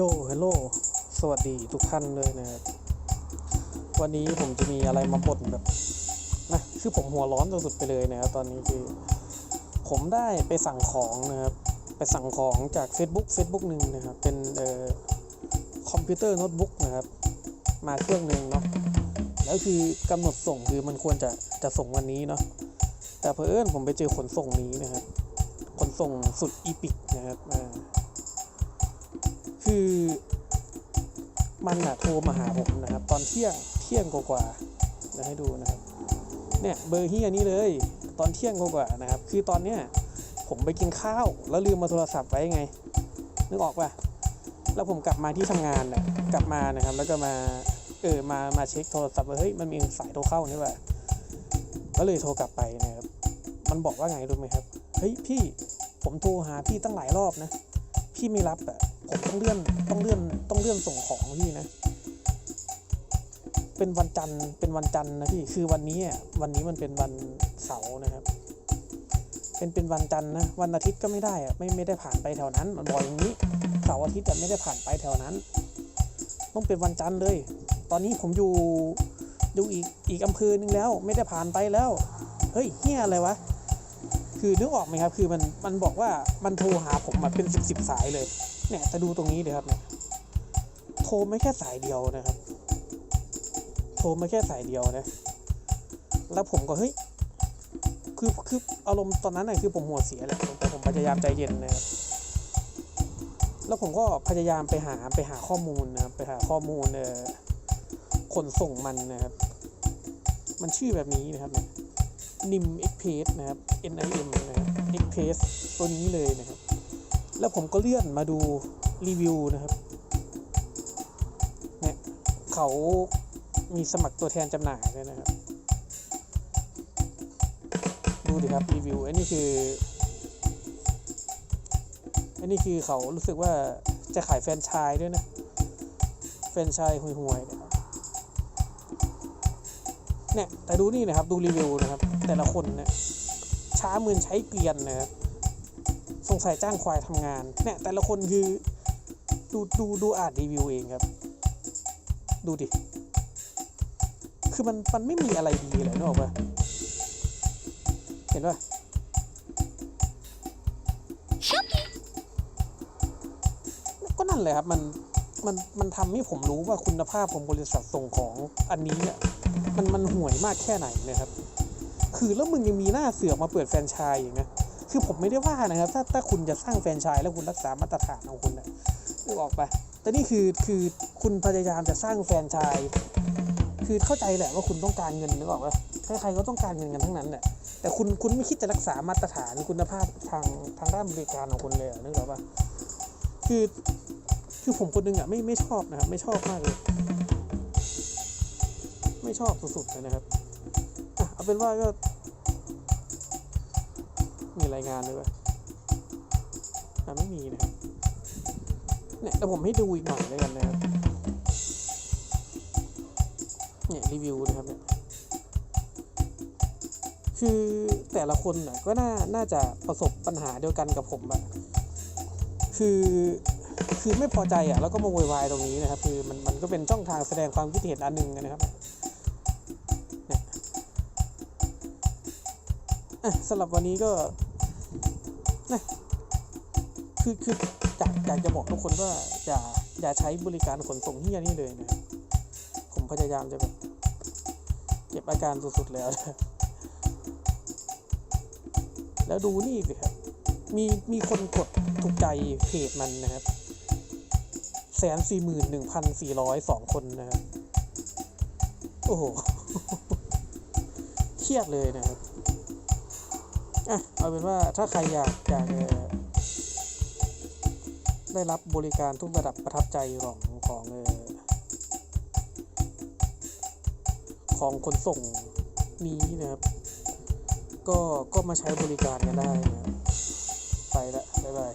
โจฮัลโหลสวัสดีทุกท่านเลยนะครับวันนี้ผมจะมีอะไรมาบ่นแบบนะคือผมหัวร้อนสุดๆไปเลยนะครับตอนนี้คือ ผมได้ไปสั่งของนะครับ ไปสั่งของจาก Facebook Facebook หนึ่งนะครับ เป็นเอ่อคอมพิวเตอร์โน้ตบุ๊กนะครับ มาเครื่องหนึ่งเนาะแล้วคือกำหนดส่งคือมันควรจะจะส่งวันนี้เนาะแต่เพอเอิญผมไปเจอขนส่งนี้นะครับ ขนส่งสุดอีพิกนะครับอ่า คือมันอะโทรมาหาผมนะครับ ตอนเที่ยงเที่ยงกว่าๆเดี๋ยวให้ดูนะครับเนี่ยเบอร์เฮียนี้เลย ตอนเที่ยงกว่าๆนะครับ คือตอนเนี้ยผมไปกินข้าว แล้วลืมมาโทรศัพท์ไว้ไง นึกออกป่ะแล้วผมกลับมาที่ทำงานน่ะกลับมานะครับ แล้วก็มาเออมามาเช็คโทรศัพท์ว่าเฮ้ยมันมีสายโทรเข้านี่ว่ะก็เลยโทรกลับไปนะครับ มันบอกว่าไงรู้ไหมครับ เฮ้ยพี่ผมโทรหาพี่ตั้งหลายรอบนะ พี่ไม่รับอะ ผมต้องเลื่อนต้องเลื่อนต้องเลื่อนส่งของพี่นะ เป็นวันจันทร์เป็นวันจันทร์นะพี่คือวันนี้อะวันนี้มันเป็นวันเสาร์นะครับ เป็นเป็นวันจันทร์นะวันอาทิตย์ก็ไม่ได้อะไม่ไม่ได้ผ่านไปแถวนั้นมันบอกอย่างนี้เสาร์อาทิตย์แต่ไม่ได้ผ่านไปแถวนั้น ต้องเป็นวันจันทร์เลย ตอนนี้ผมอยู่อยู่อีกอีกอำเภอหนึ่งแล้ว ไม่ได้ผ่านไปแล้วเฮ้ยเฮียอะไรวะคือนึกออกไหมครับ คือมันมันบอกว่ามันโทรหาผมมาเป็นสิบสิบสายเลย เนี่ยจะดูตรงนี้เลยครับเนี่ยโทรไม่แค่สายเดียวนะครับ โทรมาแค่สายเดียวนะ แล้วผมก็เฮ้ยคือคืออารมณ์ตอนนั้นน่ะคือผมหัวเสียแหละแต่ผมพยายามใจเย็นนะครับแล้วผมก็พยายามไปหาไปหาข้อมูลนะครับไปหาข้อมูลเออขนส่งมันนะครับ มันชื่อแบบนี้นะครับนี่ย NIM Express นะครับ NIM นะครับ Express ตัวนี้เลยนะครับ แล้วผมก็เลื่อนมาดูรีวิวนะครับเนี่ยเขามีสมัครตัวแทนจำหน่ายด้วยนะครับ ดูดิครับรีวิวอันนี้คือ อันนี้คือเขารู้สึกว่าจะขายแฟนชส์ด้วยนะ แฟนชส์ห่วยๆนะครับเนี่ยแต่ดูนี่นะครับ ดูรีวิวนะครับ แต่ละคนเนี่ยช้าเหมือนใช้เกวียนนะครับ สงสัยจ้างควายทำงานเนี่ยแต่ละคนคือดูดูดูอ่านรีวิวเองครับ ดูดิ คือมันมันไม่มีอะไรดีเลยนึกออกปะเห็นปะก็นั่นแหละครับมันมันมันทำให้ผมรู้ว่าคุณภาพของบริษัทส่งของอันนี้อะมันมันห่วยมากแค่ไหนนะครับ คือแล้วมึงยังมีหน้าเสือกมาเปิดแฟรนไชส์อย่างเงี้ย คือผมไม่ได้ว่านะครับ ถ้าถ้าคุณจะสร้างแฟรนไชส์แล้วคุณรักษามาตรฐานของคุณนะนึกออกปะแต่นี่คือคือคุณพยายามจะสร้างแฟรนไชส์คือเข้าใจแหละว่าคุณต้องการเงินนึกออกปะใครๆก็ต้องการเงินกันทั้งนั้นแหละแต่คุณคุณไม่คิดจะรักษามาตรฐานคุณภาพทางทางด้านบริการของคุณเลยนึกออกปะคือคือผมคนหนึงอะไม่ไม่ชอบนะครับ ไม่ชอบมากเลย ไม่ชอบสุดๆเลยนะครับอะเอาเป็นว่าก็ มีรายงานด้วยปะอะไม่มีนะครับเนี่ยแต่ผมให้ดูอีกหน่อยแล้วกันนะครับเนี่ยรีวิวนะครับเนี่ยคือแต่ละคนน่ะก็น่าน่าจะประสบปัญหาเดียวกันกับผมอะคือคือไม่พอใจอะแล้วก็มาโวยวายตรงนี้นะครับ คือมันมันก็เป็นช่องทางแสดงความคิดเห็นอันหนึ่งนะครับอะสำหรับวันนี้ก็ นะคือคืออยากอยากจะบอกทุกคนว่าอย่าอย่าใช้บริการขนส่งเฮียนี่เลยนะผมพยายามจะแบบเก็บอาการสุดๆแล้วนะแล้วดูนี่สิครับ มีมีคนกดถูกใจเพจมันนะครับแสนสี่หมื่นหนึ่งพันสี่ร้อยสองคนนะครับ โอ้โห เครียดเลยนะครับ อะเอาเป็นว่าถ้าใครอยากอยากได้รับบริการทุกระดับประทับใจของของเออของขนส่งนี้นะครับ ก็ก็มาใช้บริการกันได้นะไปละบ๊ายบาย